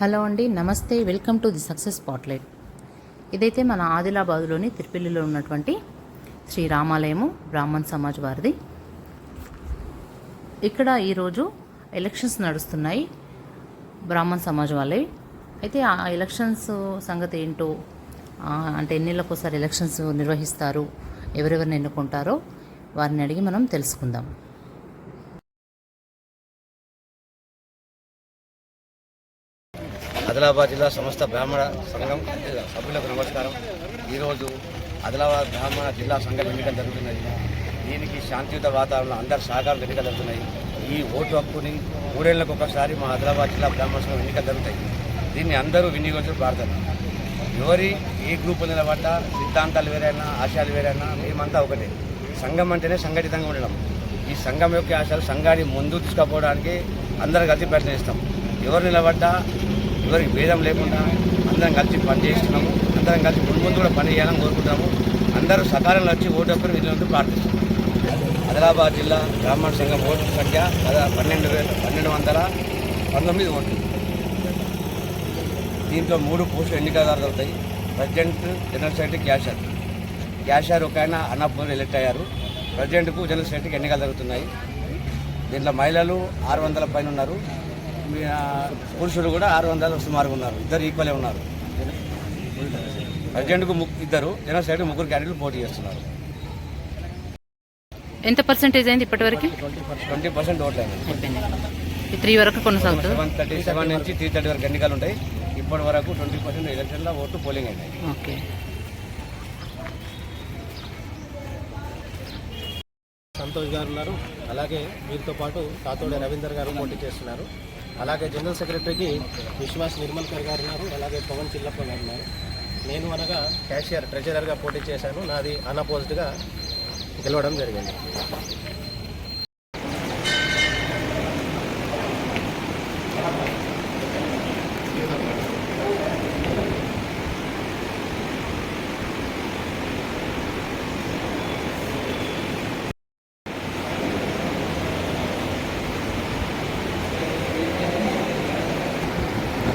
Hello అండి నమస్తే welcome to the success spotlight. ఇదైతే మన ఆదిలాబాద్లోని తిరుపల్లిలో ఉన్నటువంటి శ్రీ రామాలయము బ్రాహ్మణ్ సమాజ్ వారిది. ఇక్కడ ఈరోజు ఎలక్షన్స్ నడుస్తున్నాయి బ్రాహ్మణ్ సమాజ్ వాళ్ళవి అయితే ఆ ఎలక్షన్స్ సంగతి ఏంటో అంటే ఎన్నిళ్ళకు ఒకసారి ఎలక్షన్స్ నిర్వహిస్తారు ఎవరెవరిని ఎన్నుకుంటారో వారిని అడిగి మనం తెలుసుకుందాం. ఆదిలాబాద్ జిల్లా సమస్త బ్రాహ్మణ సంఘం సభ్యులకు నమస్కారం. ఈరోజు ఆదిలాబాద్ బ్రాహ్మణ జిల్లా సంఘం ఎన్నికలు జరుగుతున్నది దీనికి శాంతియుత వాతావరణం అందరి సహకారం ఎన్నికలు జరుగుతున్నాయి. ఈ ఓటు హక్కుని మూడేళ్ళకు ఒకసారి మా ఆదిలాబాద్ జిల్లా బ్రాహ్మణ సంఘం ఎన్నికలు జరుగుతాయి. దీన్ని అందరూ వినియోగించడం ప్రార్థన ఎవరి ఏ గ్రూపు నిలబడ్డా సిద్ధాంతాలు వేరైనా ఆశయాలు వేరైనా మేమంతా ఒకటే. సంఘం అంటేనే సంఘటితంగా ఉండడం ఈ సంఘం యొక్క ఆశలు సంఘాన్ని ముందు తీసుకుపోవడానికి అందరం కలిసి ప్రయత్నిస్తాం. ఎవరు నిలబడ్డా ఎవరికి భేదం లేకుండా అందరం కలిసి పని చేస్తున్నాము. అందరం కలిసి ముందు ముందు కూడా పని చేయాలని కోరుకుంటాము అందరూ సకాలంలో వచ్చి ఓటు హక్కును విధులంటూ ప్రార్థిస్తున్నాం. ఆదిలాబాద్ జిల్లా బ్రాహ్మణ సంఘం ఓటు సంఖ్య పన్నెండు వేల పన్నెండు వందల పంతొమ్మిది ఓట్లు. దీంట్లో మూడు పోస్టులు ఎన్నికదారు అవుతాయి. President general secretary cashier cashier ఒక ఆయన అన్నపూర్ ఎలక్ట్ అయ్యారు. ప్రెసిడెంట్కు జనరల్ సెక్రటరీకి ఎన్నికలు జరుగుతున్నాయి. దీంట్లో మహిళలు ఆరు వందల పైన ఉన్నారు. పురుషులు కూడా ఆరు వందల సుమారుగా ఉన్నారు. ఇద్దరు ఈక్వలే ఉన్నారు. ముగ్గు ఇద్దరు జనరల్ సెక్రటరీ ముగ్గురు క్యాండిడేట్లు పోటీ చేస్తున్నారు. ఎంత పర్సెంటేజ్ అయింది ఇప్పటివరకు? ట్వంటీ పర్సెంట్ ఓట్లు ఈ త్రీ వరకు కొనసాగుతుంది? సెవెన్ థర్టీ సెవెన్ నుంచి త్రీ థర్టీ వరకు ఎన్నికలు ఉంటాయి. ఇప్పటి వరకు ట్వంటీ పర్సెంట్ ఎలక్షన్లో ఓటు పోలింగ్ అయినాయి ఓకే. సంతోష్ గారు ఉన్నారు. అలాగే వీరితో పాటు తాతోడి రవీందర్ గారు పోటీ చేస్తున్నారు. అలాగే జనరల్ సెక్రటరీకి విశ్వాస్ నిర్మల్కర్ గారు ఉన్నారు అలాగే పవన్ చిల్లప్ప గారు ఉన్నారు. నేను అనగా క్యాషియర్ ట్రెజరర్గా పోటీ చేశాను. నాది అన్అపోజ్డ్గా గెలవడం జరిగింది.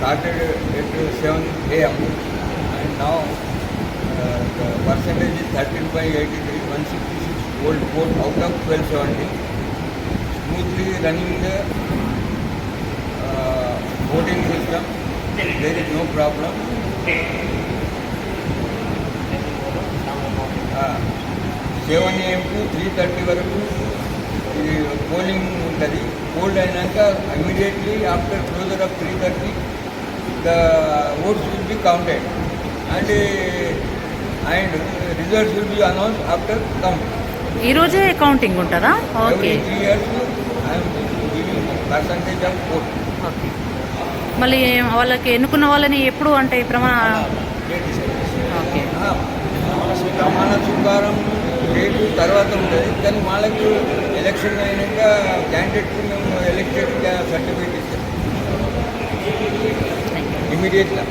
started at 7 a.m. and now uh, the percentage is 13 by 83, 166 volt vote out of 1270. Smoothly running the uh, voting system. There is no problem. Seven AM to three thirty వరకు ఇది పోలింగ్ ఉంటుంది polled అయినాక immediately after closure of three thirty the votes will be counted and and results will be announce after counting ఈ రోజే counting ఉంటుందా? Okay every three years I'm giving percentage of vote okay మళ్ళీ వాళ్ళకి ఎన్నుకున్న వాళ్ళని ఎప్పుడు అంటే ప్రమాణ ఓకే ప్రమాణ స్వీకారం డేటు తర్వాత ఉంటుంది. కానీ వాళ్ళకు ఎలక్షన్ అయినాక క్యాండిడేట్కి మేము ఎలక్టెడ్ సర్టిఫికేట్ ఇస్తాం. ఇమీడియట్గా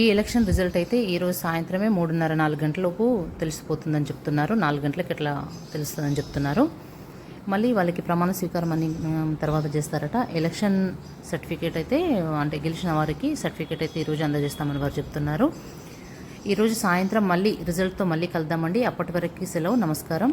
ఈ ఎలక్షన్ రిజల్ట్ అయితే ఈరోజు సాయంత్రమే మూడున్నర నాలుగు గంటలలోపు తెలిసిపోతుందని చెప్తున్నారు. నాలుగు గంటలకు ఇట్లా తెలుస్తుందని చెప్తున్నారు. మళ్ళీ వాళ్ళకి ప్రమాణ స్వీకారం అని తర్వాత చేస్తారట. ఎలక్షన్ సర్టిఫికేట్ అయితే అంటే గెలిచిన వారికి సర్టిఫికేట్ అయితే ఈరోజు అందజేస్తామని వారు చెప్తున్నారు. ఈరోజు సాయంత్రం మళ్ళీ రిజల్ట్తో మళ్ళీ కలుద్దామండి. అప్పటి వరకు సెలవు. నమస్కారం.